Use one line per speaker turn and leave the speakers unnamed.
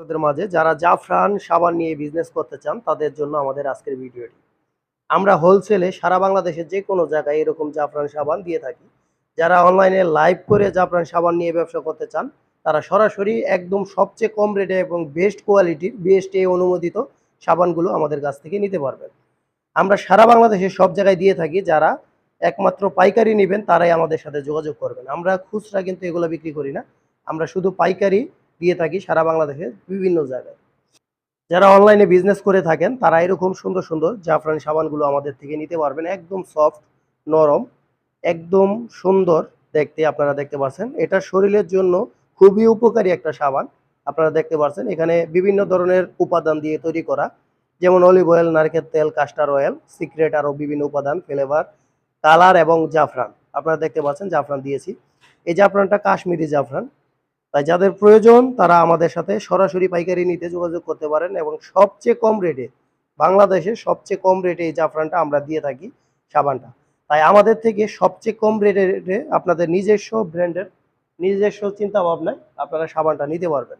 আপনাদের মাঝে যারা জাফরান সাবান নিয়ে বিজনেস করতে চান, তাদের জন্য আমাদের আজকের ভিডিওটি। আমরা হোলসেলে সারা বাংলাদেশের যে কোনো জায়গায় এরকম জাফরান সাবান দিয়ে থাকি। যারা অনলাইনে লাইভ করে জাফরান সাবান নিয়ে ব্যবসা করতে চান, তারা সরাসরি একদম সবচেয়ে কম রেটে এবং বেস্ট কোয়ালিটির বিএসটি অনুমোদিত সাবানগুলো আমাদের কাছ থেকে নিতে পারবেন। আমরা সারা বাংলাদেশে সব জায়গায় দিয়ে থাকি, যারা একমাত্র পাইকারি নেবেন, তারাই আমাদের সাথে যোগাযোগ করবেন। আমরা খুচরা কিন্তু এগুলো বিক্রি করি না। আমরা শুধু পাইকারি দিয়ে থাকি সারা বাংলাদেশে বিভিন্ন জায়গায়। যারা অনলাইনে বিজনেস করে থাকেন, তারা এরকম সুন্দর সুন্দর জাফরান সাবানগুলো আমাদের থেকে নিতে পারবেন। একদম সফট নরম, একদম সুন্দর দেখতে আপনারা দেখতে পাচ্ছেন এটা শরীরের জন্য খুবই উপকারী একটা সাবান, আপনারা দেখতে পাচ্ছেন এখানে বিভিন্ন ধরনের উপাদান দিয়ে তৈরি করা, যেমন অলিভ অয়েল নারকেল তেল কাস্টার অয়েল সিক্রেট আরও বিভিন্ন উপাদান ফ্লেভার কালার এবং জাফরান। আপনারা দেখতে পাচ্ছেন জাফরান দিয়েছি। এই জাফরানটা কাশ্মীরি জাফরান। তাই যাদের প্রয়োজন, তারা আমাদের সাথে সরাসরি পাইকারি নিতে যোগাযোগ করতে পারেন এবং সবচেয়ে কম রেটে বাংলাদেশে সবচেয়ে কম রেটে এই জাফরানটা আমরা দিয়ে থাকি সাবানটা। তাই আমাদের থেকে সবচেয়ে কম রেটে আপনাদের নিজস্ব ব্র্যান্ডের নিজস্ব চিন্তা ভাবনায় আপনারা সাবানটা নিতে পারবেন।